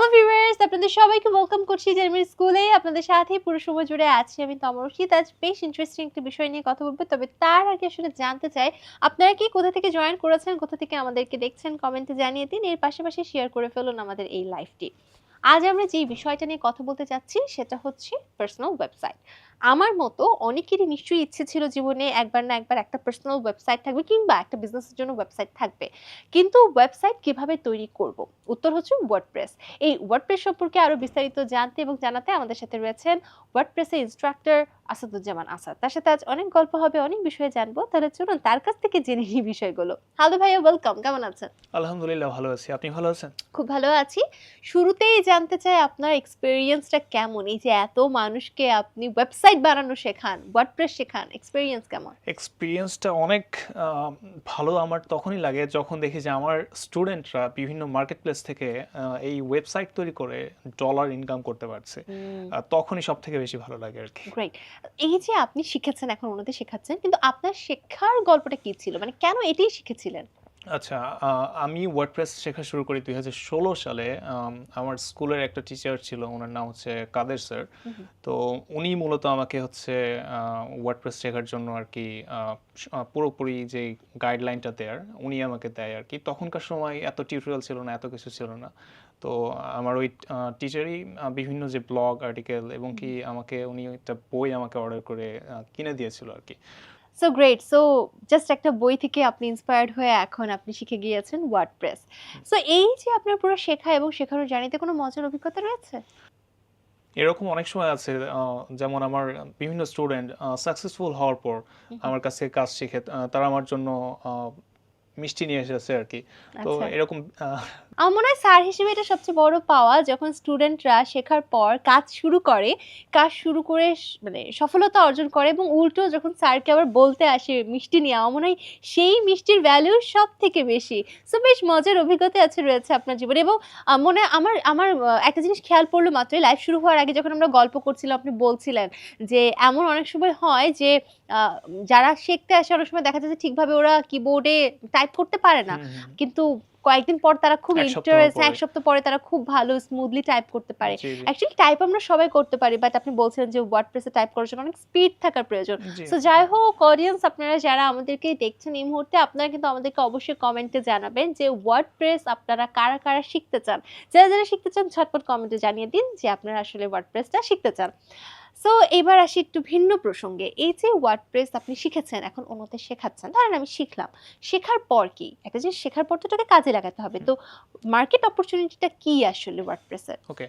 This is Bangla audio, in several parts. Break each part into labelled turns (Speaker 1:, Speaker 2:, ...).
Speaker 1: হ্যালো ভিউয়ার্স আপনাদের সবাইকে ওয়েলকাম করছি জেরমির স্কুলে আপনাদের সাথে পুরো সময় জুড়ে আছি আমি তমরশিদ আজ বেশ ইন্টারেস্টিং একটি বিষয় নিয়ে কথা বলব, তবে তার আগে আসলে জানতে চাই, আপনারা কি কোথা থেকে জয়েন করেছেন, কোথা থেকে আমাদেরকে দেখছেন কমেন্টে জানিয়ে দিন। এর পাশাপাশি শেয়ার করে ফেলুন আমাদের এই লাইভটি আজ আমরা যে বিষয়টা নিয়ে কথা বলতে চাচ্ছি সেটা হচ্ছে পার্সোনাল ওয়েবসাইট আমার মতো অনেকেরই নিশ্চয়ই ইচ্ছে ছিল জীবনে একবার না একবার একটা পার্সোনাল ওয়েবসাইট থাকবে কিংবা একটা বিজনেসের জন্য ওয়েবসাইট থাকবে। কিন্তু ওয়েবসাইট কীভাবে তৈরি করব? উত্তর হচ্ছে ওয়ার্ডপ্রেস এই ওয়ার্ডপ্রেস সম্পর্কে আরও বিস্তারিত জানতে এবং জানাতে আমাদের সাথে রয়েছেন ওয়ার্ডপ্রেসের ইনস্ট্রাক্টর আসাদুজ্জামান আসাদ। তার সাথে আজ অনেক গল্প হবে অনেক বিষয়ে জানব। তাহলে চলুন তার কাছ থেকে জেনে নিই বিষয়গুলো। হ্যালো ভাইয়া ওয়েলকাম কেমন আছেন?
Speaker 2: আলহামদুলিল্লাহ ভালো আছি। আপনি ভালো আছেন?
Speaker 1: খুব ভালো আছি। শুরুতেই জানতে চাই আপনার এক্সপেরিয়েন্সটা কেমন? এই যে এত মানুষকে আপনি ওয়েবসাইট বানানো শেখান ওয়ার্ডপ্রেস শেখান এক্সপেরিয়েন্স কেমন?
Speaker 2: এক্সপিরিয়েন্সটা অনেক ভালো আমার তখনই লাগে যখন দেখি যে আমার স্টুডেন্টরা বিভিন্ন মার্কেট প্লেস থেকে এই ওয়েবসাইট তৈরি করে ডলার ইনকাম করতে পারছে। তখনই সব থেকে বেশি ভালো লাগে আর কি।
Speaker 1: গ্রেট এই যে আপনি শিখেছেন এখন ওনাদের শেখাচ্ছেন কিন্তু আপনার শেখার গল্পটা কি ছিল? মানে কেন এটাই শিখেছিলেন?
Speaker 2: আচ্ছা আমি ওয়ার্ডপ্রেস শেখা শুরু করি দুই হাজার ষোলো সালে। আমার স্কুলের একটা টিচার ছিল ওনার নাম হচ্ছে কাদের স্যার। তো উনি মূলত আমাকে হচ্ছে ওয়ার্ডপ্রেস শেখার জন্য আর কি পুরোপুরি যে গাইডলাইনটা দেয়ার উনি আমাকে দেয় আর কি। তখনকার সময় এত টিউটোরিয়াল ছিল না এত কিছু ছিল না। তো আমার ওই টিচারই বিভিন্ন যে ব্লগ আর্টিকেল এবং কি আমাকে উনি একটা বই আমাকে অর্ডার করে কিনে দিয়েছিল আর কি।
Speaker 1: সো গ্রেট সো জাস্ট একটা বই থেকে আপনি ইন্সপায়ার্ড হয়ে এখন আপনি শিখে গিয়েছেন ওয়ার্ডপ্রেস সো এই যে আপনার পুরো শেখা এবং শেখানোর জার্নিতে কোনো মজার অভিজ্ঞতা রয়েছে?
Speaker 2: এরকম অনেক সময় আছে যেমন আমার বিভিন্ন স্টুডেন্ট সাকসেসফুল হওয়ার পর আমার কাছে কাজ শিখে তারা আমার জন্য মিষ্টি নিয়ে এসেছে আর কি। তো
Speaker 1: আচ্ছা।
Speaker 2: এরকম
Speaker 1: আমার মনে হয় স্যার হিসেবে এটা সবচেয়ে বড় পাওয়া যখন স্টুডেন্টরা শেখার পর কাজ শুরু করে কাজ শুরু করে মানে সফলতা অর্জন করে এবং উল্টো যখন স্যারকে আবার বলতে আসে মিষ্টি নিয়ে আমার মনে হয় সেই মিষ্টির ভ্যালু সব থেকে বেশি। সো বেশ মজার অভিজ্ঞতা আছে রয়েছে আপনার জীবনে এবং মনে হয় আমার আমার একটা জিনিস খেয়াল পড়ল মাত্রই লাইভ শুরু হওয়ার আগে যখন আমরা গল্প করছিলাম আপনি বলছিলেন যে এমন অনেক সময় হয় যে যারা শিখতে আসে অনেক সময় দেখা যায় যে ঠিকভাবে ওরা কিবোর্ডে টাইপ করতে পারে না। কিন্তু কয়েকদিন পর তারা খুব ইন্টারেস্ট। এক সপ্তাহ পরে তারা খুব ভালো স্মুথলি টাইপ করতে পারে। অ্যাকচুয়ালি টাইপ আমরা সবাই করতে পারি বাট আপনি বলছিলেন যে ওয়ার্ডপ্রেসে টাইপ করার জন্য অনেক স্পিড থাকার প্রয়োজন। সো যাই হোক অডিয়েন্স আপনারা যারা আমাদেরকে দেখছেন এই মুহূর্তে আপনারা কিন্তু আমাদেরকে অবশ্যই কমেন্টে জানাবেন যে ওয়ার্ডপ্রেস আপনারা কারা কারা শিখতে চান। যারা যারা শিখতে চান ঝটপট কমেন্টে জানিয়ে দিন যে আপনারা আসলে ওয়ার্ডপ্রেসটা শিখতে চান। সো এবার আসি একটু ভিন্ন প্রসঙ্গে। এই যে ওয়ার্ডপ্রেস আপনি শিখেছেন এখন অন্যদের শেখাচ্ছেন ধরেন আমি শিখলাম। শেখার পর কি? একটা জিনিস শেখার পর তো ওটাকে কাজে লাগাতে হবে। তো মার্কেট অপরচুনিটিটা কি আসলে ওয়ার্ডপ্রেসের
Speaker 2: ওকে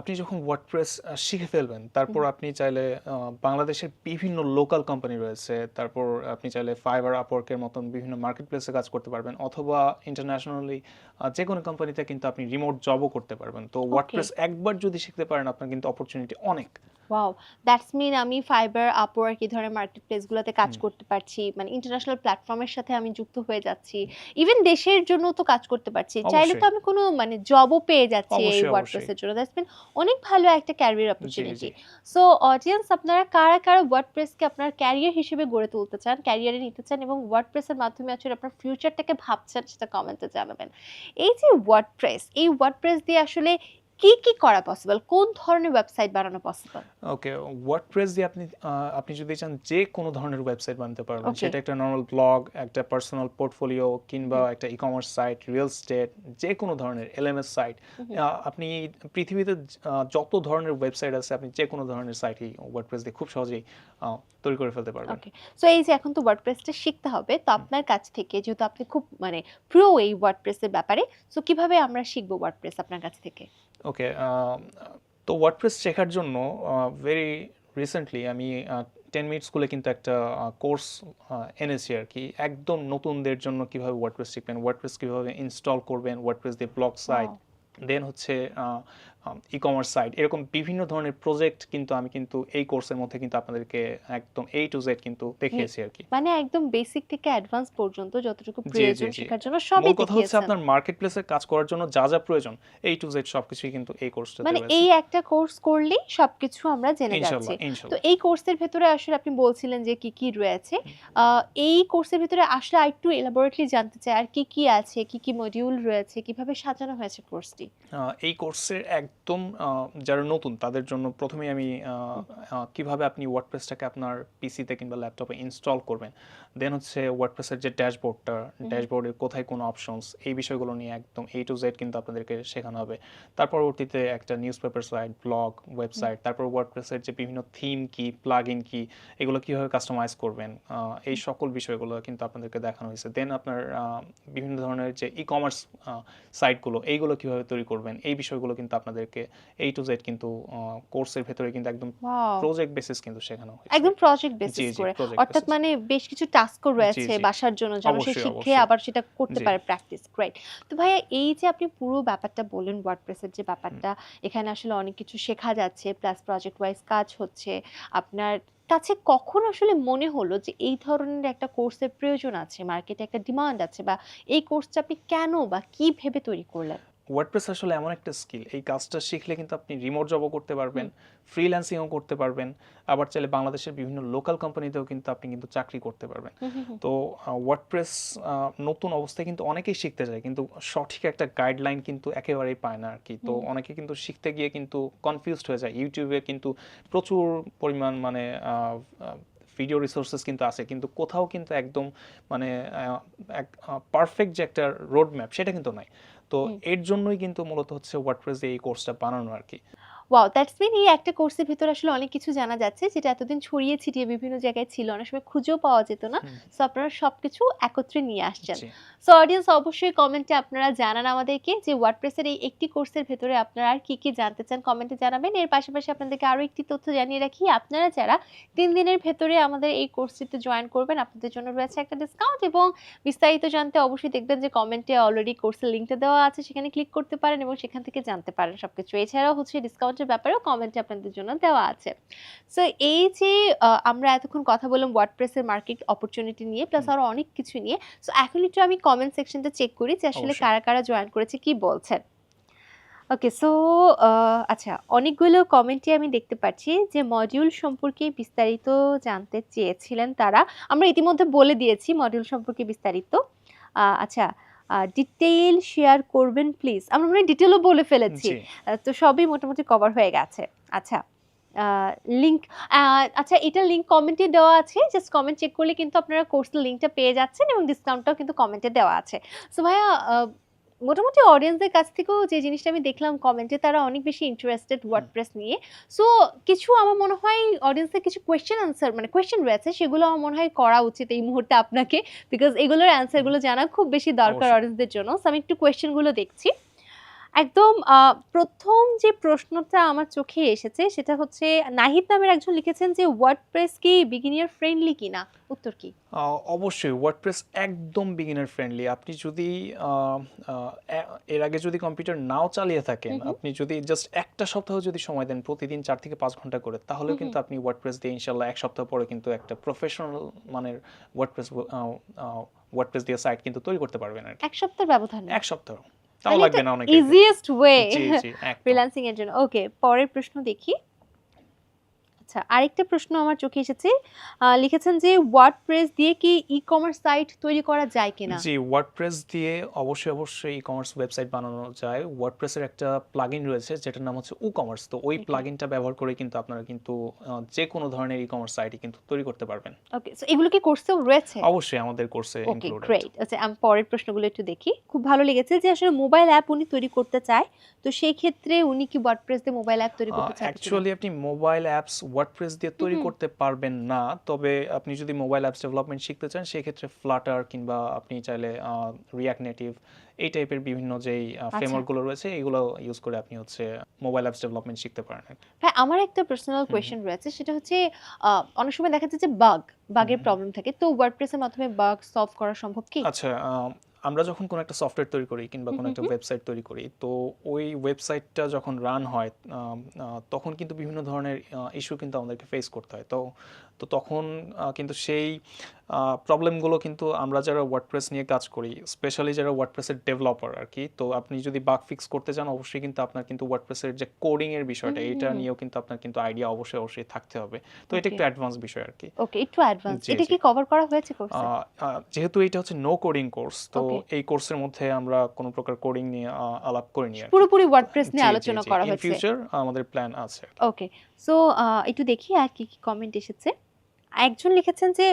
Speaker 2: আপনি যখন ওয়ার্ডপ্রেস শিখে ফেলবেন তারপর আপনি চাইলে বাংলাদেশের বিভিন্ন লোকাল কোম্পানি রয়েছে তারপর আপনি চাইলে ফাইবার আপওয়ার্কের মতন বিভিন্ন মার্কেট প্লেসে কাজ করতে পারবেন অথবা ইন্টারন্যাশনালি যে কোনো কোম্পানিতে কিন্তু আপনি রিমোট জবও করতে পারবেন। তো ওয়ার্ডপ্রেস একবার যদি শিখতে পারেন আপনার কিন্তু অপরচুনিটি অনেক।
Speaker 1: ওয়াও দ্যাটস মিন আমি ফাইবার আপওয়ার্ক এই ধরনের মার্কেট প্লেসগুলোতে কাজ করতে পারছি। মানে ইন্টারন্যাশনাল প্ল্যাটফর্মের সাথে আমি যুক্ত হয়ে যাচ্ছি। ইভেন দেশের জন্য তো কাজ করতে পারছি। চাইলে তো আমি কোনো মানে জবও পেয়ে যাচ্ছি এই ওয়ার্ডপ্রেসের জন্য। দ্যাটস মিন অনেক ভালো একটা ক্যারিয়ার অপরচুনিটি সো অডিয়েন্স আপনারা কারা কারা ওয়ার্ডপ্রেসকে আপনার ক্যারিয়ার হিসেবে গড়ে তুলতে চান ক্যারিয়ারে নিতে চান এবং ওয়ার্ডপ্রেসের মাধ্যমে আসলে আপনার ফিউচারটাকে ভাবছেন সেটা কমেন্টে জানাবেন। এই যে ওয়ার্ড প্রেস এই ওয়ার্ডপ্রেস দিয়ে আসলে কি কি করা পসিবল কোন ধরনের ওয়েবসাইট বানানো পসিবল
Speaker 2: ওকে ওয়ার্ডপ্রেস দিয়ে আপনি আপনি যদি চান যে কোনো ধরনের ওয়েবসাইট বানাতে পারবেন সেটা একটা নর্মাল ব্লগ একটা পার্সোনাল পোর্টফোলিও কিংবা একটা e commerce site real estate যে কোনো ধরনের এলএমএস সাইট আপনি পৃথিবীতে যত ধরনের ওয়েবসাইট আছে আপনি যে কোনো ধরনের সাইটই ওয়ার্ডপ্রেস দিয়ে খুব সহজেই তৈরি করে ফেলতে পারবেন।
Speaker 1: ওকে সো এই যে এখন তো ওয়ার্ডপ্রেসটা শিখতে হবে তো আপনার কাছ থেকে যেহেতু আপনি খুব মানে প্রো এই ওয়ার্ডপ্রেসের ব্যাপারে সো কীভাবে আমরা শিখব ওয়ার্ডপ্রেস আপনার কাছ থেকে?
Speaker 2: ওকে তো ওয়ার্ডপ্রেস শেখার জন্য ভেরি রিসেন্টলি আমি টেন মিনিট স্কুলে কিন্তু একটা কোর্স এনেছি আর কি। একদম নতুনদের জন্য কীভাবে ওয়ার্ডপ্রেস শিখবেন ওয়ার্ডপ্রেস কীভাবে ইনস্টল করবেন ওয়ার্ডপ্রেস দিয়ে ব্লক সাইট দেন হচ্ছে ই কমার্স সাইট এরকম বিভিন্ন ধরনের প্রজেক্ট কিন্তু আমি কিন্তু এই কোর্সের মধ্যে কিন্তু আপনাদেরকে একদম এ টু জেড কিন্তু দেখিয়েছি আর কি।
Speaker 1: মানে একদম বেসিক থেকে অ্যাডভান্স পর্যন্ত যতটুকু প্রয়োজন শেখার জন্য সবই
Speaker 2: মূল কথা হচ্ছে আপনার মার্কেট প্লেসে কাজ করার জন্য যা যা প্রয়োজন এই টু জেড সবকিছুই কিন্তু এই কোর্সটাতে
Speaker 1: মানে এই একটা কোর্স করলেই সবকিছু আমরা জেনে যাচ্ছি। তো এই কোর্সের ভেতরে আসলে আপনি বলছিলেন যে কি কি রয়েছে। এই কোর্সের ভিতরে আসলে আরেকটু এলাবোরেটলি জানতে চাই আর কি কি আছে কি কি মডিউল রয়েছে কীভাবে সাজানো হয়েছে কোর্সটি
Speaker 2: এই কোর্সের একদম যারা নতুন তাদের জন্য প্রথমেই আমি কীভাবে আপনি ওয়ার্ডপ্রেসটাকে আপনার পিসিতে কিংবা ল্যাপটপে ইনস্টল করবেন। দেন হচ্ছে ওয়ার্ডপ্রেসের যে ড্যাশবোর্ডটা ড্যাশবোর্ডে কোথায় কোন অপশনস এই বিষয়গুলো নিয়ে একদম এ টু জেড কিন্তু আপনাদেরকে শেখানো হবে। তার পরবর্তীতে একটা newspaper site blog website তারপর ওয়ার্ডপ্রেসের যে বিভিন্ন থিম কি প্লাগ ইন কি এগুলো কীভাবে কাস্টমাইজ করবেন এই সকল বিষয়গুলো কিন্তু আপনাদেরকে দেখানো হয়েছে। দেন আপনার বিভিন্ন ধরনের যে ই কমার্স সাইটগুলো এইগুলো কীভাবে তৈরি করবেন এই বিষয়গুলো কিন্তু আপনাদেরকে এই টু জেড কিন্তু কোর্সের ভেতরে কিন্তু একদম প্রজেক্ট বেসিস কিন্তু শেখানো হয়েছে।
Speaker 1: একদম প্রজেক্ট বেসিস করে। অর্থাৎ মানে বেশ কিছু টাস্কও রয়েছে বাসার জন্য যেন সে শিখে আবার সেটা করতে পারে প্র্যাকটিস গ্রেট তো ভাইয়া এই যে আপনি পুরো ব্যাপারটা বললেন ওয়ার্ডপ্রেসের যে ব্যাপারটা এখানে আসলে অনেক কিছু শেখা যাচ্ছে প্লাস প্রজেক্ট ওয়াইজ কাজ হচ্ছে। আপনার কাছে কখন আসলে মনে হলো যে এই ধরনের একটা কোর্সের প্রয়োজন আছে মার্কেটে একটা ডিমান্ড আছে বা এই কোর্সটা আপনি কেন বা কি ভেবে তৈরি করলেন?
Speaker 2: ওয়ার্ডপ্রেস আসলে এমন একটা স্কিল এই কাজটা শিখলে কিন্তু আপনি রিমোট জবও করতে পারবেন ফ্রিল্যান্সিংও করতে পারবেন আবার চাইলে বাংলাদেশের বিভিন্ন লোকাল কোম্পানিতেও কিন্তু আপনি কিন্তু চাকরি করতে পারবেন। তো ওয়ার্ডপ্রেস নতুন অবস্থায় কিন্তু অনেকেই শিখতে চায় কিন্তু সঠিক একটা গাইডলাইন কিন্তু একেবারেই পায় না আর কি তো অনেকে কিন্তু শিখতে গিয়ে কিন্তু কনফিউজড হয়ে যায় ইউটিউবে কিন্তু প্রচুর পরিমাণ মানে ভিডিও রিসোর্সেস কিন্তু আছে কিন্তু কোথাও কিন্তু একদম মানে পারফেক্ট যে একটা রোড ম্যাপ সেটা কিন্তু নাই। তো এর জন্যই কিন্তু মূলত হচ্ছে ওয়ার্ডপ্রেস এই কোর্সটা বানানো আর কি।
Speaker 1: ওয়াও দ্যাটস মিন এই একটা কোর্সের ভিতরে আসলে অনেক কিছু জানা যাচ্ছে যেটা এতদিন ছড়িয়ে ছিটিয়ে বিভিন্ন জায়গায় ছিল। অনেক সময় খুঁজেও পাওয়া যেত না। সো আপনারা সবকিছু একত্রে নিয়ে আসছেন। সো অডিয়েন্স অবশ্যই কমেন্টে আপনারা জানান আমাদেরকে যে ওয়ার্ডপ্রেসের এই একটি কোর্সের ভেতরে আপনারা আর কি কি জানতে চান কমেন্টে জানাবেন। এর পাশাপাশি আপনাদেরকে আরও একটি তথ্য জানিয়ে রাখি আপনারা যারা তিন দিনের ভেতরে আমাদের এই কোর্সটিতে জয়েন করবেন আপনাদের জন্য রয়েছে একটা ডিসকাউন্ট এবং বিস্তারিত জানতে অবশ্যই দেখবেন যে কমেন্টে অলরেডি কোর্সের লিঙ্কটা দেওয়া আছে সেখানে ক্লিক করতে পারেন এবং সেখান থেকে জানতে পারেন সবকিছু। এছাড়াও হচ্ছে ডিসকাউন্টের ব্যাপারেও কমেন্টে আপনাদের জন্য দেওয়া আছে। সো এই যে আমরা এতক্ষণ কথা বললাম ওয়ার্ডপ্রেসের মার্কেট অপরচুনিটি নিয়ে প্লাস
Speaker 2: হুম।
Speaker 1: আরও অনেক কিছু নিয়ে। সো এখন একটু আমি কমেন্ট সেকশনটা চেক করি যে আসলে কারা কারা জয়েন করেছে কি বলছেন ওকে সো আচ্ছা অনেকগুলো কমেন্টে আমি দেখতে পাচ্ছি যে মডিউল সম্পর্কে বিস্তারিত জানতে চেয়েছিলেন তারা। আমরা ইতিমধ্যে বলে দিয়েছি মডিউল সম্পর্কে বিস্তারিত। আহ, আচ্ছা ডিটেইল শেয়ার করবেন প্লিজ আমরা মানে ডিটেলও বলে ফেলেছি। তো সবই মোটামুটি কভার হয়ে গেছে। আচ্ছা লিঙ্ক আচ্ছা এটা লিঙ্ক কমেন্টে দেওয়া আছে। জাস্ট কমেন্ট চেক করলে কিন্তু আপনারা কোর্সের লিঙ্কটা পেয়ে যাচ্ছেন এবং ডিসকাউন্টটাও কিন্তু কমেন্টে দেওয়া আছে। সো ভাইয়া মোটামুটি অডিয়েন্সদের কাছ থেকেও যে জিনিসটা আমি দেখলাম কমেন্টে তারা অনেক বেশি ইন্টারেস্টেড ওয়ার্ডপ্রেস নিয়ে। সো কিছু আমার মনে হয় অডিয়েন্সের কিছু কোয়েশ্চেন আনসার মানে কোয়েশ্চেন রয়েছে সেগুলো আমার মনে হয় করা উচিত এই মুহূর্তে আপনাকে বিকজ এগুলোর অ্যান্সারগুলো জানা খুব বেশি দরকার। অডিয়েন্সদের জন্য। সো আমি একটু কোয়েশ্চেনগুলো দেখছি। একদম প্রথম যে প্রশ্নটা আমার চোখে এসেছে সেটা হচ্ছে নাহিদ নামের একজন লিখেছেন যে ওয়ার্ডপ্রেস কি বিগিনিয়ার ফ্রেন্ডলি কিনা? উত্তর কি?
Speaker 2: অবশ্যই ওয়ার্ডপ্রেস একদম বিগিনার ফ্রেন্ডলি আপনি যদি এর আগে যদি কম্পিউটার নাও চালিয়ে থাকেন। আপনি যদি জাস্ট একটা সপ্তাহ যদি সময় দেন প্রতিদিন চার থেকে পাঁচ ঘণ্টা করে তাহলে কিন্তু আপনি ওয়ার্ডপ্রেস দিয়ে ইনশাল্লাহ এক সপ্তাহ পরে কিন্তু একটা প্রফেশনাল মানের ওয়ার্ডপ্রেস ওয়ার্ডপ্রেস দিয়ে সাইট কিন্তু তৈরি করতে পারবেন আর
Speaker 1: এক সপ্তাহের ব্যবধান?
Speaker 2: এক সপ্তাহ। তাও লাগবে না অনেক
Speaker 1: ইজিয়েস্ট ওয়ে ফ্রিল্যান্সিং এর জন্য। ওকে পরের প্রশ্ন দেখি। আচ্ছা আরেকটা প্রশ্ন আমার চোখে এসেছে। লিখেছেন যে ওয়ার্ডপ্রেস দিয়ে কি ই কমার্স সাইট তৈরি করা যায় কিনা?
Speaker 2: জি ওয়ার্ডপ্রেস দিয়ে অবশ্যই অবশ্যই ই কমার্স ওয়েবসাইট বানানো যায়। ওয়ার্ডপ্রেসের একটা প্লাগইন রয়েছে যেটার নাম হচ্ছে কমার্স তো ওই প্লাগইনটা ব্যবহার করে কিন্তু আপনারা কিন্তু যে কোনো ধরনের ই কমার্স সাইটই কিন্তু তৈরি করতে পারবেন।
Speaker 1: ওকে সো এগুলো কি কোর্সেও রয়েছে?
Speaker 2: অবশ্যই আমাদের কোর্সে
Speaker 1: ওকে
Speaker 2: ইনক্লুডেড
Speaker 1: গ্রেট আচ্ছা আমি পরের প্রশ্নগুলো একটু দেখি। খুব ভালো লেগেছে যে আসলে মোবাইল অ্যাপ উনি তৈরি করতে চায়। তো সেই ক্ষেত্রে উনি কি ওয়ার্ডপ্রেস দিয়ে মোবাইল অ্যাপ তৈরি করতে চান
Speaker 2: অ্যাকচুয়ালি আপনি মোবাইল অ্যাপস ওয়ার্ডপ্রেস দিয়ে তৈরি করতে পারবেন না তবে আপনি যদি মোবাইল অ্যাপস ডেভেলপমেন্ট শিখতে চান সেই ক্ষেত্রে ফ্লাটার কিংবা আপনি চাইলে রিয়াক্ট নেটিভ এই টাইপের বিভিন্ন যেই
Speaker 1: আচ্ছা।
Speaker 2: ফ্রেমওয়ার্কগুলো রয়েছে এগুলো ইউজ করে আপনি হচ্ছে মোবাইল অ্যাপস ডেভেলপমেন্ট শিখতে পারেন।
Speaker 1: হ্যাঁ আমার একটা পার্সোনাল। কোয়েশ্চেন রয়েছে সেটা হচ্ছে অনেক সময় দেখা যাচ্ছে যে বাগ বাগের প্রবলেম থাকে তো ওয়ার্ডপ্রেসের মাধ্যমে বাগ সলভ করা সম্ভব কি
Speaker 2: আচ্ছা আমরা যখন কোনো একটা সফটওয়্যার তৈরি করি কিংবা কোনো একটা ওয়েবসাইট তৈরি করি তো ওই ওয়েবসাইটটা যখন রান হয় তখন কিন্তু বিভিন্ন ধরনের ইস্যু কিন্তু আমাদেরকে ফেস করতে হয়। তো তো তখন কিন্তু সেই প্রবলেমগুলো কিন্তু আমরা যারা ওয়ার্ডপ্রেস নিয়ে কাজ করি স্পেশালি যারা ওয়ার্ডপ্রেসের ডেভেলপার আর কি তো আপনি যদি বাগ ফিক্স করতে চান অবশ্যই কিন্তু আপনার কিন্তু ওয়ার্ডপ্রেসের যে কোডিং এর বিষয়টা এটা নিয়েও কিন্তু আপনার কিন্তু আইডিয়া অবশ্যই অবশ্যই থাকতে হবে। তো এটা একটু অ্যাডভান্স বিষয় আর কি।
Speaker 1: ওকে একটু অ্যাডভান্স এটা কি কভার করা হয়েছে কোর্সে
Speaker 2: যেহেতু এটা হচ্ছে নো কোডিং কোর্স তো এই কোর্সের মধ্যে আমরা কোনো প্রকার কোডিং নিয়ে আলাপ করিনি আর কি।
Speaker 1: পুরোপুরি ওয়ার্ডপ্রেস নিয়ে আলোচনা করা হয়েছে।
Speaker 2: ফিউচার আমাদের প্ল্যান আছে।
Speaker 1: ওকে সো একটু দেখি আর কি কি কমেন্ট এসেছে। একজন লিখেছেন যে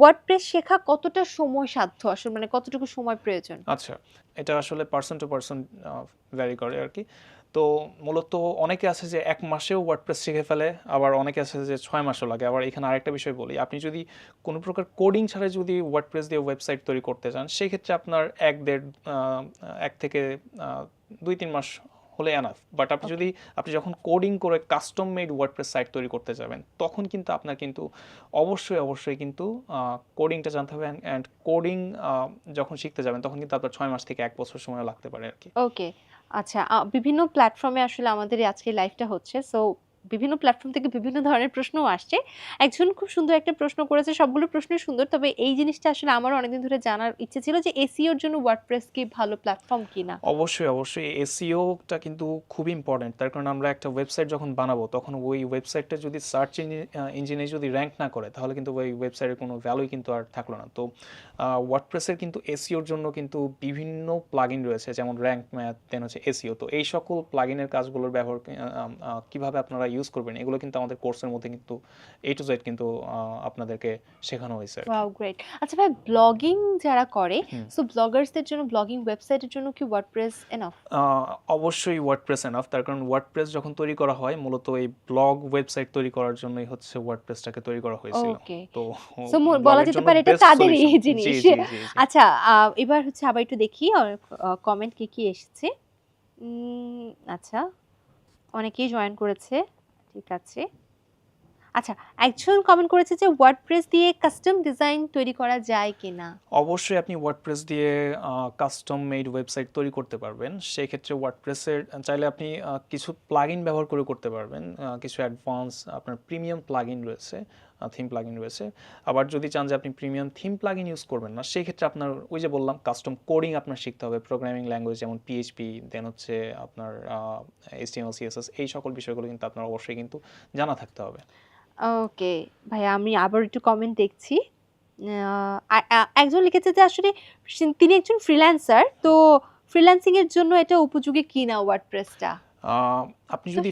Speaker 1: ওয়ার্ডপ্রেস শেখা কতটা সময় সাধ্য আসলে মানে কতটুকু সময় প্রয়োজন?
Speaker 2: আচ্ছা এটা আসলে পার্সন টু পার্সন ভ্যারি করে আর কি তো মূলত অনেকে আছে যে এক মাসেও ওয়ার্ডপ্রেস শিখে ফেলে, আবার অনেকে আছে যে ছয় মাসও লাগে। আবার এখানে আরেকটা বিষয় বলি, আপনি যদি কোনো প্রকার কোডিং ছাড়া যদি ওয়ার্ডপ্রেস দিয়ে ওয়েবসাইট তৈরি করতে চান, সেক্ষেত্রে আপনার এক দেড় এক থেকে দুই তিন মাস হলে এনাফ বাট আপনি যদি আপনি যখন কোডিং করে কাস্টম মেড ওয়ার্ডপ্রেস সাইট তৈরি করতে যাবেন তখন কিন্তু আপনার কিন্তু অবশ্যই অবশ্যই কিন্তু কোডিংটা জানতে হবে অ্যান্ড কোডিং যখন শিখতে যাবেন তখন কিন্তু আপনার ছয় মাস থেকে এক বছর সময় লাগতে পারে আর কি।
Speaker 1: ওকে আচ্ছা বিভিন্ন প্ল্যাটফর্মে আসলে আমাদের আজকে লাইভটা হচ্ছে। সো বিভিন্ন প্ল্যাটফর্ম থেকে বিভিন্ন ধরনের প্রশ্নও আসছে। একজন খুব সুন্দর একটা প্রশ্ন করেছে, সবগুলো প্রশ্নই সুন্দর, তবে এই জিনিসটা আসলে আমারও অনেকদিন ধরে জানার ইচ্ছে ছিল যে এসিওর জন্য ওয়ার্ডপ্রেস কি ভালো প্ল্যাটফর্ম কিনা।
Speaker 2: অবশ্যই অবশ্যই। এসিওটা কিন্তু খুবই ইম্পর্টেন্ট তার কারণ আমরা একটা ওয়েবসাইট যখন বানাবো, তখন ওই ওয়েবসাইটটা যদি সার্চ ইঞ্জিনে যদি র্যাঙ্ক না করে, তাহলে কিন্তু ওই ওয়েবসাইটের কোনো ভ্যালুই কিন্তু আর থাকল না। তো ওয়ার্ডপ্রেসের কিন্তু এসিওর জন্য কিন্তু বিভিন্ন প্লাগইন রয়েছে, যেমন র্যাঙ্ক ম্যাথ দেন হচ্ছে এসিও তো এই সকল প্লাগইনের কাজগুলোর ব্যবহার কীভাবে আপনারা ইউজ করবেন এগুলো কিন্তু আমাদের কোর্সের মধ্যে কিন্তু এ টু জেড কিন্তু আপনাদেরকে শেখানো হয়েছে
Speaker 1: ওয়াও গ্রেট আচ্ছা ভাই ব্লগিং যারা করে। সো ব্লগার্সদের জন্য ব্লগিং ওয়েবসাইটের জন্য কি ওয়ার্ডপ্রেস এনাফ
Speaker 2: অবশ্যই ওয়ার্ডপ্রেস এনাফ তার কারণ ওয়ার্ডপ্রেস যখন তৈরি করা হয় মূলত এই ব্লগ ওয়েবসাইট তৈরি করার জন্যই হচ্ছে ওয়ার্ডপ্রেসটাকে তৈরি করা হয়েছিল।
Speaker 1: ওকে
Speaker 2: তো
Speaker 1: সো বলা যেতে পারে এটা তাদেরই জিনিস। আচ্ছা এবার হচ্ছে আবার একটু দেখি কমেন্ট কি কি এসেছে। আচ্ছা অনেকেই জয়েন করেছে। ঠিক আছে? আচ্ছা একজন কমেন্ট করেছে যে ওয়ার্ডপ্রেস দিয়ে কাস্টম ডিজাইন তৈরি করা যায় কিনা?
Speaker 2: অবশ্যই আপনি ওয়ার্ডপ্রেস দিয়ে কাস্টম মেড ওয়েবসাইট তৈরি করতে পারবেন। সেই ক্ষেত্রে ওয়ার্ডপ্রেসের চাইলে আপনি কিছু প্লাগইন ব্যবহার করে করতে পারবেন। কিছু অ্যাডভান্স আপনার প্রিমিয়াম প্লাগইন রয়েছে। থিম প্লাগইন রয়েছে। আবার যদি চান যে আপনি প্রিমিয়াম থিম প্লাগইন ইউজ করবেন না সেই ক্ষেত্রে আপনার ওই যে বললাম কাস্টম কোডিং আপনার শিখতে হবে। প্রোগ্রামিং ল্যাঙ্গুয়েজ যেমন পিএইচপি দেন হচ্ছে আপনার এইচটিএমএল সিএসএস এই সকল বিষয়গুলো কিন্তু আপনার অবশ্যই কিন্তু জানা থাকতে হবে।
Speaker 1: ওকে ভাই আমি আবার একটু কমেন্ট দেখছি। একজন লিখেছে যে আসলে তিনি একজন ফ্রিল্যান্সার তো ফ্রিল্যান্সিং এর জন্য এটা উপযোগী কিনা ওয়ার্ডপ্রেসটা
Speaker 2: আপনি যদি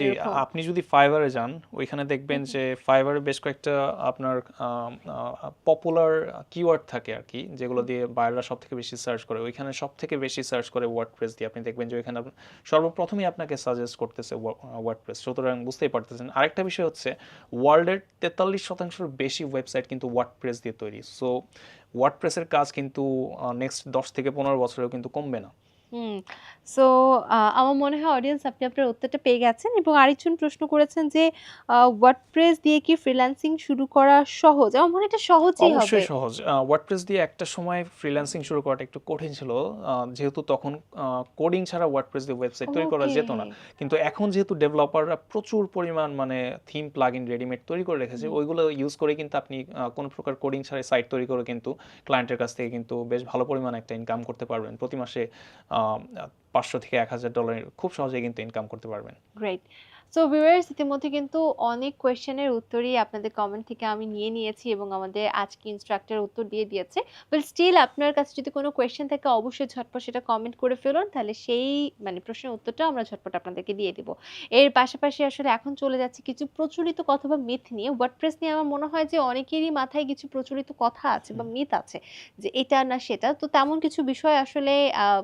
Speaker 2: জি আপনি যদি ফাইবারে যান ওইখানে দেখবেন। যে ফাইবারে বেশ কয়েকটা আপনার পপুলার কিওয়ার্ড থাকে আর কি যেগুলো দিয়ে বায়াররা সব থেকে বেশি সার্চ করে। ওইখানে সব থেকে বেশি সার্চ করে ওয়ার্ডপ্রেস দিয়ে। আপনি দেখবেন যে ওইখানে সর্বপ্রথমই আপনাকে সাজেস্ট করতেছে ওয়ার্ডপ্রেস সুতরাং বুঝতেই পারতেছেন। আরেকটা বিষয় হচ্ছে ওয়ার্ল্ডের তেতাল্লিশ শতাংশের বেশি ওয়েবসাইট কিন্তু ওয়ার্ডপ্রেস দিয়ে তৈরি। সো ওয়ার্ডপ্রেসের কাজ কিন্তু নেক্সট দশ থেকে পনেরো বছরেও কিন্তু কমবে না।
Speaker 1: হুম সো আমার মনে হয় অডিয়েন্স আপনি আপনার উত্তরটা পেয়ে গেছেন এবং আরেকজন প্রশ্ন করেছেন যে ওয়ার্ডপ্রেস দিয়ে কি ফ্রিল্যান্সিং শুরু করা সহজ? আমার মনে হয় এটা সহজই হবে।
Speaker 2: অবশ্যই সহজ ওয়ার্ডপ্রেস দিয়ে একটা সময় ফ্রিল্যান্সিং শুরু করাটা একটু কঠিন ছিল। যেহেতু তখন কোডিং ছাড়া ওয়ার্ডপ্রেস দিয়ে ওয়েবসাইট তৈরি করা যেত না। কিন্তু এখন যেহেতু ডেভেলপাররা প্রচুর পরিমাণ মানে থিম প্লাগ ইন রেডিমেড তৈরি করে রেখেছে ওইগুলো ইউজ করে কিন্তু আপনি কোনো প্রকার কোডিং ছাড়াই সাইট তৈরি করে কিন্তু ক্লায়েন্টের কাছ থেকে কিন্তু বেশ ভালো পরিমাণ একটা ইনকাম করতে পারবেন। প্রতি মাসে পাঁচশো থেকে এক হাজার ডলার খুব সহজেই কিন্তু ইনকাম করতে পারবেন।
Speaker 1: গ্রেট সো ভিউয়ার্স ইতিমধ্যে কিন্তু অনেক কোয়েশ্চেনের উত্তরই আপনাদের কমেন্ট থেকে আমি নিয়ে নিয়েছি এবং আমাদের আজকে ইনস্ট্রাক্টর উত্তর দিয়ে দিয়েছে। বাট স্টিল আপনার কাছে যদি কোনো কোয়েশ্চেন থাকে অবশ্যই ঝটপট সেটা কমেন্ট করে ফেলুন। তাহলে সেই মানে প্রশ্নের উত্তরটা আমরা ঝটপট আপনাদেরকে দিয়ে দিব। এর পাশাপাশি আসলে এখন চলে যাচ্ছে কিছু প্রচলিত কথা বা মিথ নিয়ে। ওয়ার্ডপ্রেস নিয়ে আমার মনে হয় যে অনেকেরই মাথায় কিছু প্রচলিত কথা আছে বা মিথ আছে যে এটা না সেটা। তো তেমন কিছু বিষয় আসলে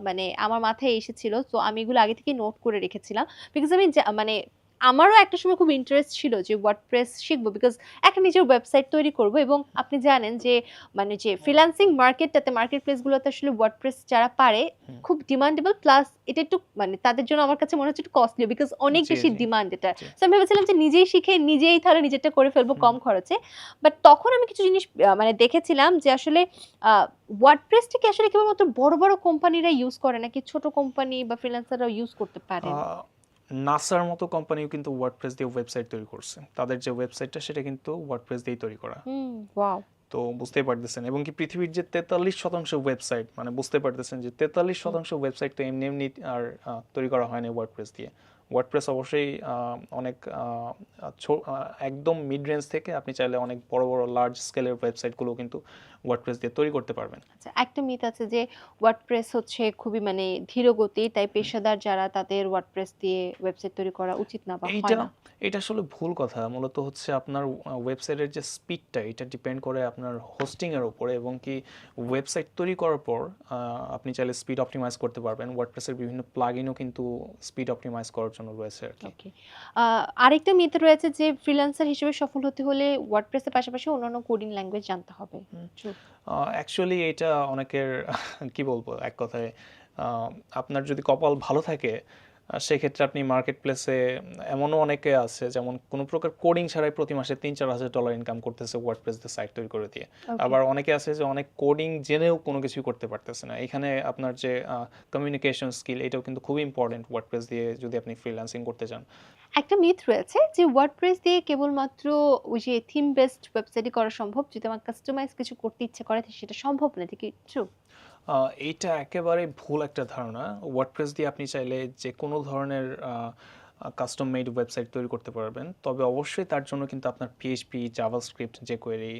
Speaker 1: মানে আমার মাথায় এসেছিল। তো আমি এগুলো আগে থেকে নোট করে রেখেছিলাম। বিকজ আমি মানে আমারও একটা সময় খুব ইন্টারেস্ট ছিল যে ওয়ার্ডপ্রেস শিখব বিকজ একটা নিজের ওয়েবসাইট তৈরি করব এবং আপনি জানেন যে মানে যে ফ্রিল্যান্সিং মার্কেটটাতে মার্কেট প্লেসগুলোতে আসলে ওয়ার্ডপ্রেস যারা পারে খুব ডিমান্ডেবল প্লাস এটা একটু মানে তাদের জন্য আমার কাছে মনে হচ্ছে একটু কস্টলি বিকজ অনেক বেশি ডিমান্ড এটা। তো আমি ভেবেছিলাম যে নিজেই শিখে নিজেই তাহলে নিজেরটা করে ফেলব কম খরচে। বাট তখন আমি কিছু জিনিস মানে দেখেছিলাম যে আসলে ওয়ার্ডপ্রেসটা কি আসলে কেবলমাত্র বড় বড় কোম্পানিরা ইউজ করে নাকি ছোট কোম্পানি বা ফ্রিল্যান্সাররাও ইউজ করতে পারে
Speaker 2: নাসার মতো কোম্পানিও কিন্তু ওয়ার্ডপ্রেস দিয়ে ওয়েবসাইট তৈরি করছে। তাদের যে ওয়েবসাইটটা সেটা কিন্তু ওয়ার্ডপ্রেস দিয়েই তৈরি করা।
Speaker 1: হুম ওয়াও
Speaker 2: তো বুঝতেই পারতেছেন। এবং কি পৃথিবীর যে তেতাল্লিশ শতাংশ ওয়েবসাইট মানে বুঝতে পারতেছেন যে তেতাল্লিশ শতাংশ ওয়েবসাইট তো এমনি এমনি আর তৈরি করা হয়নি ওয়ার্ডপ্রেস দিয়ে। ওয়ার্ডপ্রেস অবশ্যই অনেক একদম মিড রেঞ্জ থেকে আপনি চাইলে অনেক বড় বড় লার্জ স্কেলের ওয়েবসাইটগুলো কিন্তু ওয়ার্ডপ্রেস দিয়ে তৈরি করতে পারবেন।
Speaker 1: আচ্ছা একটা মিথ আছে যে ওয়ার্ডপ্রেস হচ্ছে খুবই মানে ধীরগতি তাই পেশাদার যারা তাদের ওয়ার্ডপ্রেস দিয়ে ওয়েবসাইট তৈরি করা উচিত না বা হয় না।
Speaker 2: এটা আসলে ভুল কথা। মূলত হচ্ছে আপনার ওয়েবসাইটের যে স্পিডটা এটা ডিপেন্ড করে আপনার হোস্টিং এর উপরে এবং কি ওয়েবসাইট তৈরি করার পর আপনি চাইলে স্পিড অপটিমাইজ করতে পারবেন। ওয়ার্ডপ্রেসের বিভিন্ন প্লাগইনও কিন্তু স্পিড অপটিমাইজ করার জন্য রয়েছে আর কি।
Speaker 1: আরেকটা মিথ রয়েছে যে ফ্রিল্যান্সার হিসেবে সফল হতে হলে ওয়ার্ডপ্রেসের পাশাপাশি অন্যান্য কোডিং ল্যাঙ্গুয়েজ জানতে হবে.
Speaker 2: অ্যাকচুয়ালি এটা অনেকের কি বলব এক কথায় আপনার যদি কপাল ভালো থাকে সেক্ষেত্রে আপনি মার্কেট প্লেসে এমনও অনেকে আছে যেমন কোনো প্রকার কোডিং ছাড়াই প্রতি মাসে তিন চার হাজার ডলার ইনকাম করতেছে ওয়ার্ডপ্রেস দিয়ে সাইট তৈরি করে দিয়ে। আবার অনেকে আছে যে অনেক কোডিং জেনেও কোনো কিছুই করতে পারতেছে না। এখানে আপনার যে কমিউনিকেশন স্কিল এটাও কিন্তু খুবই ইম্পর্টেন্ট ওয়ার্ডপ্রেস দিয়ে যদি আপনি ফ্রিল্যান্সিং করতে চান।
Speaker 1: একটা মিথ রয়েছে যে ওয়ার্ডপ্রেস দিয়ে কেবলমাত্র ওই যে থিম বেসড ওয়েবসাইটই করা সম্ভব যদি আমার কাস্টমাইজ কিছু করতে ইচ্ছে করে সেটা সম্ভব না এটা কি ট্রু
Speaker 2: এইটা একেবারে ভুল একটা ধারণা। ওয়ার্ডপ্রেস দিয়ে আপনি চাইলে যে কোনো ধরনের কাস্টম মেড ওয়েবসাইট তৈরি করতে পারবেন। তবে অবশ্যই তার জন্য কিন্তু আপনার পিএইচপি জাভাস্ক্রিপ্ট যে কোয়েরি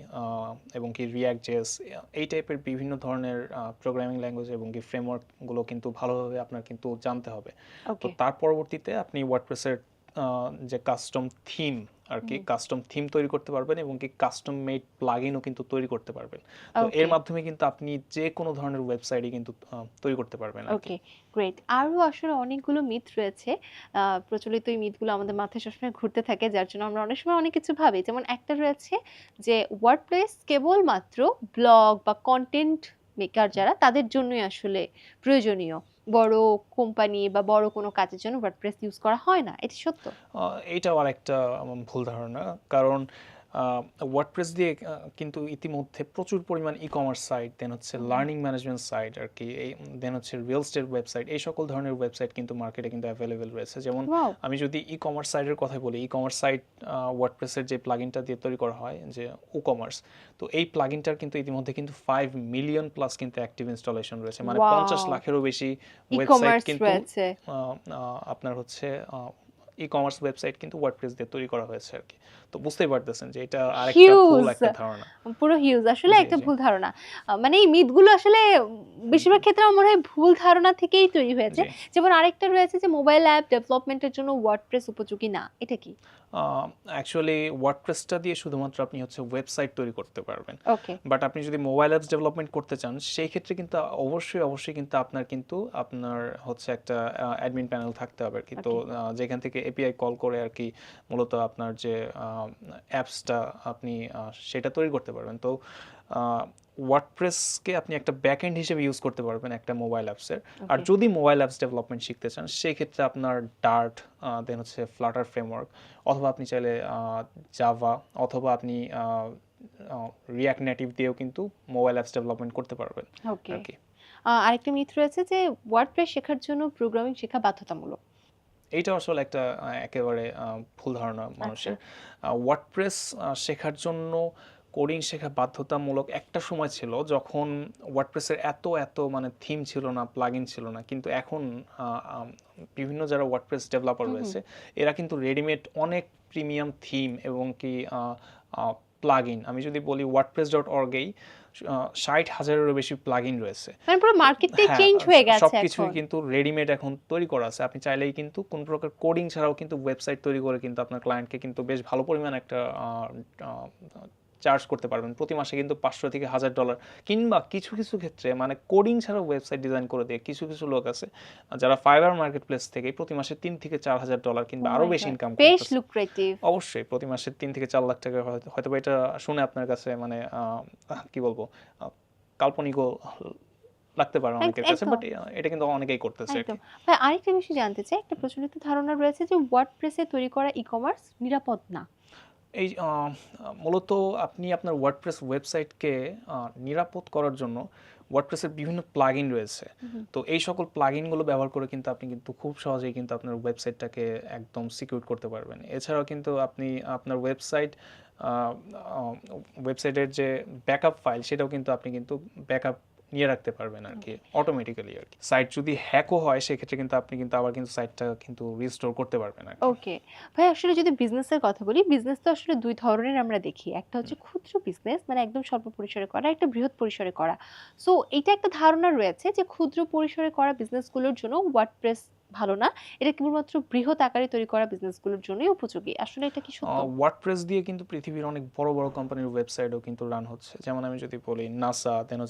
Speaker 2: এবং কি রিয়াক্ট জেস এই টাইপের বিভিন্ন ধরনের প্রোগ্রামিং ল্যাঙ্গুয়েজ এবং কি ফ্রেমওয়ার্কগুলো কিন্তু ভালোভাবে আপনার কিন্তু জানতে হবে। তো তার পরবর্তীতে আপনি ওয়ার্ডপ্রেসের যে কাস্টম থিম আর কি কাস্টম থিম তৈরি করতে পারবেন এবং কি কাস্টম মেড প্লাগইনও কিন্তু তৈরি করতে পারবেন। তো এর মাধ্যমে কিন্তু আপনি যে কোনো ধরনের ওয়েবসাইটই কিন্তু তৈরি করতে পারবেন
Speaker 1: ওকে গ্রেট আরও আসলে অনেকগুলো মিথ রয়েছে। প্রচলিত এই মিথগুলো আমাদের মাথায় সবসময় ঘুরতে থাকে যার জন্য আমরা অনেক সময় অনেক কিছু ভাবি। যেমন একটা রয়েছে যে ওয়ার্ডপ্রেস কেবলমাত্র ব্লগ বা কন্টেন্ট মেকার যারা তাদের জন্যই আসলে প্রয়োজনীয়। বড় কোম্পানি বা বড় কোনো কাজের জন্য ওয়ার্ডপ্রেস ইউজ করা হয় না, এটা সত্য?
Speaker 2: এটাও আরেকটা ভুল ধারণা। কারণ ওয়ার্ডপ্রেস দিয়ে কিন্তু ইতিমধ্যে প্রচুর পরিমাণ ই কমার্স সাইট দেন হচ্ছে লার্নিং ম্যানেজমেন্ট সাইট আর কি দেন হচ্ছে রিয়েল স্টেট ওয়েবসাইট এই সকল ধরনের ওয়েবসাইট কিন্তু মার্কেটে কিন্তু অ্যাভেলেবেল রয়েছে। যেমন আমি যদি ই কমার্স সাইটের কথা বলি ই কমার্স সাইট ওয়ার্ডপ্রেসের যে প্লাগইনটা দিয়ে তৈরি করা হয় যে ও কমার্স তো এই প্লাগইনটার কিন্তু ইতিমধ্যে কিন্তু ফাইভ মিলিয়ন প্লাস কিন্তু অ্যাক্টিভ ইনস্টলেশন রয়েছে। মানে পঞ্চাশ লাখেরও বেশি ওয়েবসাইট কিন্তু আপনার হচ্ছে ই কমার্স ওয়েবসাইট কিন্তু ওয়ার্ডপ্রেস দিয়ে তৈরি করা হয়েছে আর কি। তো বুঝতেই পারতেছেন যে এটা আরেকটা ভুল একটা ধারণা।
Speaker 1: পুরো হিউজ আসলে একটা ভুল ধারণা। মানে এই মিথগুলো আসলে বেশিরভাগ ক্ষেত্রে আমার মনে হয় ভুল ধারণা থেকেই তৈরি হয়েছে। যেমন আরেকটা রয়েছে যে মোবাইল অ্যাপ ডেভেলপমেন্টের জন্য ওয়ার্ডপ্রেস উপযোগী না এটা কি?
Speaker 2: অ্যাকচুয়ালি ওয়ার্ডপ্রেসটা দিয়ে শুধুমাত্র আপনি হচ্ছে ওয়েবসাইট তৈরি করতে পারবেন।
Speaker 1: ওকে
Speaker 2: বাট আপনি যদি মোবাইল অ্যাপস ডেভেলপমেন্ট করতে চান সেই ক্ষেত্রে কিন্তু অবশ্যই অবশ্যই কিন্তু আপনার কিন্তু আপনার হচ্ছে একটা অ্যাডমিন প্যানেল থাকতে হবে আর কি। তো যেখান থেকে এপিআই কল করে আর কি মূলত আপনার যে অ্যাপসটা আপনি সেটা তৈরি করতে পারবেন। তো ওয়ার্ডপ্রেসকে আপনি একটা ব্যাকএন্ড হিসেবে ইউজ করতে পারবেন একটা মোবাইল অ্যাপসের আর যদি মোবাইল অ্যাপস ডেভেলপমেন্ট শিখতে চান সেই ক্ষেত্রে আপনার ডার্ট দেন হচ্ছে ফ্লাটার ফ্রেমওয়ার্ক অথবা আপনি চাইলে জাভা অথবা আপনি রিয়াক্ট নেটিভ দিয়েও কিন্তু মোবাইল অ্যাপস ডেভেলপমেন্ট করতে পারবেন।
Speaker 1: ওকে
Speaker 2: আর কি।
Speaker 1: আরেকটা মিথ রয়েছে যে ওয়ার্ডপ্রেস শেখার জন্য প্রোগ্রামিং শেখা বাধ্যতামূলক।
Speaker 2: এইটা আসলে একটা একেবারে ভুল ধারণা মানুষের
Speaker 1: আচ্ছা।
Speaker 2: ওয়ার্ডপ্রেস শেখার জন্য কোডিং শেখা বাধ্যতামূলক একটা সময় ছিল যখন ওয়ার্ডপ্রেসের এত এত মানে থিম ছিল না প্লাগইন ছিল না কিন্তু এখন বিভিন্ন যারা ওয়ার্ডপ্রেস ডেভেলপার। রয়েছে এরা কিন্তু রেডিমেড অনেক প্রিমিয়াম থিম এবং কি প্লাগইন আমি যদি বলি ওয়ার্ডপ্রেস ডট অর্গেই ষাট হাজারেরও বেশি প্লাগইন রয়েছে।
Speaker 1: মানে পুরো মার্কেটটাই
Speaker 2: হ্যাঁ,
Speaker 1: চেঞ্জ হয়ে গেছে
Speaker 2: সবকিছুই কিন্তু রেডিমেড এখন তৈরি করা আছে। আপনি চাইলেই কিন্তু কোন প্রকার কোডিং ছাড়াও কিন্তু ওয়েবসাইট তৈরি করে কিন্তু আপনার ক্লায়েন্টকে কিন্তু বেশ ভালো পরিমাণ একটা চার্জ করতে পারবেন। প্রতি মাসে কিন্তু পাঁচশো থেকে হাজার ডলার কিংবা কিছু কিছু ক্ষেত্রে মানে কোডিং ছাড়াও ওয়েবসাইট ডিজাইন করে দিয়ে কিছু কিছু লোক আছে যারা ফাইবার মার্কেট প্লেস থেকে প্রতি মাসে তিন থেকে চার হাজার ডলার কিংবা
Speaker 1: Oh আরও
Speaker 2: বেশি ইনকাম
Speaker 1: বেশ লুক্রেটিভ
Speaker 2: অবশ্যই প্রতি মাসে তিন থেকে চার লাখ টাকা হয়তো বা এটা শুনে আপনার কাছে মানে কি বলব কাল্পনিক লাগতে পারে অনেকের কাছে বাট এটা কিন্তু অনেকেই করতেছে
Speaker 1: ভাই আরেকটা বিষয় জানতে চাই একটা প্রচলিত ধারণা রয়েছে যে ওয়ার্ডপ্রেসে তৈরি করা ই কমার্স নিরাপদ না।
Speaker 2: এই মূলত আপনি আপনার ওয়ার্ডপ্রেস ওয়েবসাইটকে নিরাপদ করার জন্য ওয়ার্ডপ্রেসের বিভিন্ন প্লাগইন রয়েছে। তো এই সকল প্লাগইনগুলো ব্যবহার করে কিন্তু আপনি কিন্তু খুব সহজেই কিন্তু আপনার ওয়েবসাইটটাকে একদম সিকিউর করতে পারবেন। এছাড়াও কিন্তু আপনি আপনার ওয়েবসাইট ওয়েবসাইটের যে ব্যাকআপ ফাইল সেটাও কিন্তু আপনি কিন্তু ব্যাকআপ নিয়ে রাখতে পারবেন আর কি অটোমেটিক্যালি আর কি। সাইট যদি হ্যাকও হয় সেক্ষেত্রে কিন্তু আপনি কিন্তু আবার কিন্তু সাইটটা কিন্তু রিস্টোর করতে পারবেন আর
Speaker 1: ওকে ভাই আসলে যদি বিজনেসের কথা বলি বিজনেস তো আসলে দুই ধরনের আমরা দেখি। একটা হচ্ছে ক্ষুদ্র বিজনেস মানে একদম স্বল্প পরিসরে করা একটা বৃহৎ পরিসরে করা। সো এটা একটা ধারণা রয়েছে যে ক্ষুদ্র পরিসরে করা বিজনেসগুলোর জন্য ওয়ার্ডপ্রেস ভালো না। এটা কেবলমাত্র বৃহৎ আকারে তৈরি করা বিজনেসগুলোর জন্যই উপযোগী। আসলে এটা কি সত্য?
Speaker 2: ওয়ার্ডপ্রেস দিয়ে কিন্তু পৃথিবীর অনেক বড় বড় কোম্পানির ওয়েবসাইটও কিন্তু রান হচ্ছে। যেমন আমি যদি বলি নাসা দেন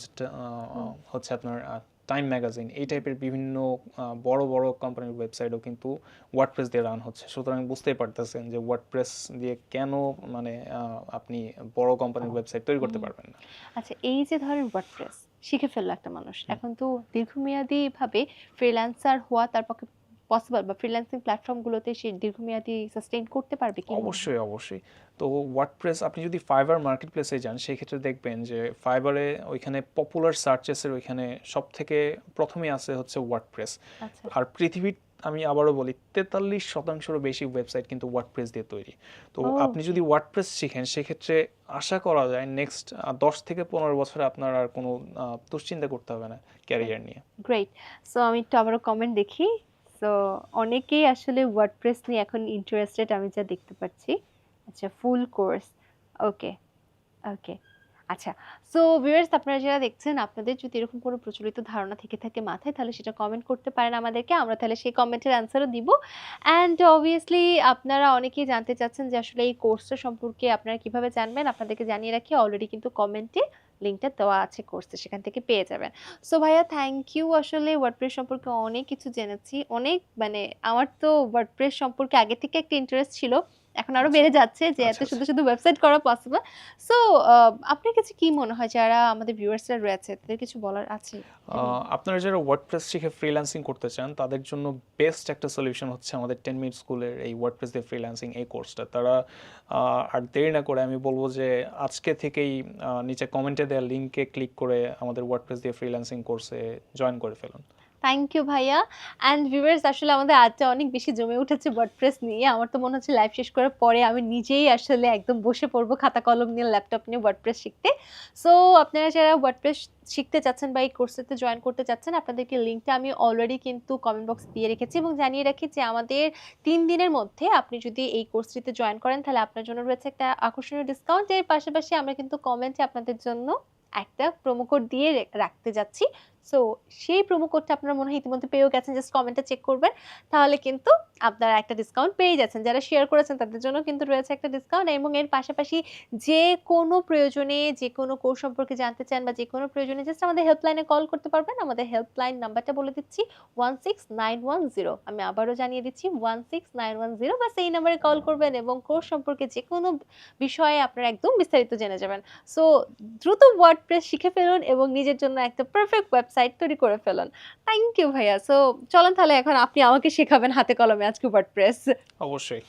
Speaker 2: হচ্ছে আপনার টাইম ম্যাগাজিন এই টাইপের বিভিন্ন বড় বড় কোম্পানির ওয়েবসাইটও কিন্তু ওয়ার্ডপ্রেস দিয়ে রান হচ্ছে। সুতরাং বুঝতেই পারতেছেন যে ওয়ার্ডপ্রেস দিয়ে কেন মানে আপনি বড় কোম্পানির ওয়েবসাইট তৈরি করতে পারবেন না।
Speaker 1: আচ্ছা এই যে ধরেন ওয়ার্ডপ্রেস শিখে ফেলল একটা মানুষ। এখন তো দীর্ঘমেয়াদী ভাবে ফ্রিল্যান্সার হওয়া তার পক্ষে পসিবল বা ফ্রিল্যান্সিং প্ল্যাটফর্মগুলোতে সে দীর্ঘমেয়াদী সাস্টেইন করতে পারবে কি
Speaker 2: অবশ্যই অবশ্যই। তো ওয়ার্ডপ্রেস আপনি যদি ফাইবার মার্কেট প্লেসে যান সেই ক্ষেত্রে দেখবেন যে ফাইবারে ওইখানে পপুলার সার্চেসের ওইখানে সব থেকে প্রথমে আছে হচ্ছে ওয়ার্ডপ্রেস
Speaker 1: আচ্ছা।
Speaker 2: আর পৃথিবীর আমি আবারও বলি তেতাল্লিশ শতাংশেরও বেশি ওয়েবসাইট কিন্তু ওয়ার্ডপ্রেস দিয়ে তৈরি। তো আপনি যদি ওয়ার্ডপ্রেস শিখেন সেক্ষেত্রে আশা করা যায় নেক্সট দশ থেকে পনেরো বছরে আপনার আর কোনো দুশ্চিন্তা করতে হবে না ক্যারিয়ার নিয়ে।
Speaker 1: গ্রেট সো আমি একটু আবারও কমেন্ট দেখি। সো অনেকেই আসলে ওয়ার্ডপ্রেস নিয়ে এখন ইন্টারেস্টেড আমি যা দেখতে পাচ্ছি। আচ্ছা ফুল কোর্স ওকে ওকে আচ্ছা সো ভিউয়ার্স আপনারা যারা দেখছেন, আপনাদের যদি এরকম কোনো প্রচলিত ধারণা থেকে থাকে মাথায়, তাহলে সেটা কমেন্ট করতে পারেন আমাদেরকে। আমরা তাহলে সেই কমেন্টের অ্যান্সারও দিব। অ্যান্ড অবভিয়াসলি আপনারা অনেকেই জানতে চাচ্ছেন যে আসলে এই কোর্সটা সম্পর্কে আপনারা কীভাবে জানবেন? আপনাদেরকে জানিয়ে রাখি অলরেডি কিন্তু কমেন্টে লিঙ্কটা দেওয়া আছে কোর্সে সেখান থেকে পেয়ে যাবেন। সো ভাইয়া থ্যাংক ইউ আসলে ওয়ার্ডপ্রেস সম্পর্কে অনেক কিছু জেনেছি। অনেক মানে আমার তো ওয়ার্ডপ্রেস সম্পর্কে আগে থেকে একটা ইন্টারেস্ট ছিল। এখন আরও বেড়ে যাচ্ছে যে এত
Speaker 2: আচ্ছা,
Speaker 1: শুধু শুধু ওয়েবসাইট করা পসিবল সো আপনার কাছে কি মনে হয় যারা আমাদের ভিউয়ার্সরা রয়েছে তাদের কিছু বলার আছে?
Speaker 2: আপনারা যারা ওয়ার্ডপ্রেস শিখে ফ্রিল্যান্সিং করতে চান তাদের জন্য বেস্ট একটা সলিউশন হচ্ছে আমাদের টেন মিনিট স্কুলের এই ওয়ার্ডপ্রেস দিয়ে ফ্রিল্যান্সিং এই কোর্সটা তারা আর দেরি না করে আমি বলব যে আজকে থেকেই নিচে কমেন্টে দেওয়া লিঙ্কে ক্লিক করে আমাদের ওয়ার্ডপ্রেস দিয়ে ফ্রিল্যান্সিং কোর্সে জয়েন করে ফেলুন।
Speaker 1: থ্যাংক ইউ ভাইয়া। অ্যান্ড ভিউয়ার্স আসলে আমাদের আজকে অনেক বেশি জমে উঠেছে ওয়ার্ডপ্রেস নিয়ে। আমার তো মনে হচ্ছে লাইভ শেষ করার পরে আমি নিজেই আসলে একদম বসে পড়ব খাতা কলম নিয়ে ল্যাপটপ নিয়ে ওয়ার্ডপ্রেস শিখতে। সো আপনারা যারা ওয়ার্ডপ্রেস শিখতে চাচ্ছেন বা এই কোর্সেতে জয়েন করতে চাচ্ছেন, আপনাদেরকে লিঙ্কটা আমি অলরেডি কিন্তু কমেন্ট বক্স দিয়ে রেখেছি এবং জানিয়ে রাখি যে আমাদের তিন দিনের মধ্যে আপনি যদি এই কোর্সটিতে জয়েন করেন, তাহলে আপনার জন্য রয়েছে একটা আকর্ষণীয় ডিসকাউন্ট এর পাশাপাশি আমরা কিন্তু কমেন্টে আপনাদের জন্য একটা প্রোমো কোড দিয়ে রাখতে যাচ্ছি। সো সেই প্রোমো কোডটা আপনারা মনে হয় ইতিমধ্যে পেয়েও গেছেন জাস্ট কমেন্টে চেক করবেন। তাহলে কিন্তু আপনারা একটা ডিসকাউন্ট পেয়ে যাচ্ছেন। যারা শেয়ার করেছেন, তাদের জন্য কিন্তু রয়েছে একটা ডিসকাউন্ট এবং এর পাশাপাশি যে কোনো প্রয়োজনে, যে কোনো কোর্স সম্পর্কে জানতে চান বা যে কোনো প্রয়োজনে জাস্ট আমাদের হেল্পলাইনে কল করতে পারবেন। আমাদের হেল্পলাইন নাম্বারটা বলে দিচ্ছি one six nine one zero আমি আবারও জানিয়ে দিচ্ছি one six nine one zero বা সেই নাম্বারে কল করবেন এবং কোর্স সম্পর্কে যে কোনো বিষয়ে আপনারা একদম বিস্তারিত জেনে যাবেন। সো দ্রুত ওয়ার্ডপ্রেস শিখে ফেলুন এবং নিজের জন্য একটা পারফেক্ট ওয়েবসাইট তৈরি করে ফেলেন। থ্যাংক ইউ ভাইয়া। সো চলেন তাহলে এখন আপনি আমাকে শেখাবেন হাতে কলমে আজকে ওয়ার্ডপ্রেস
Speaker 2: অবশ্যই।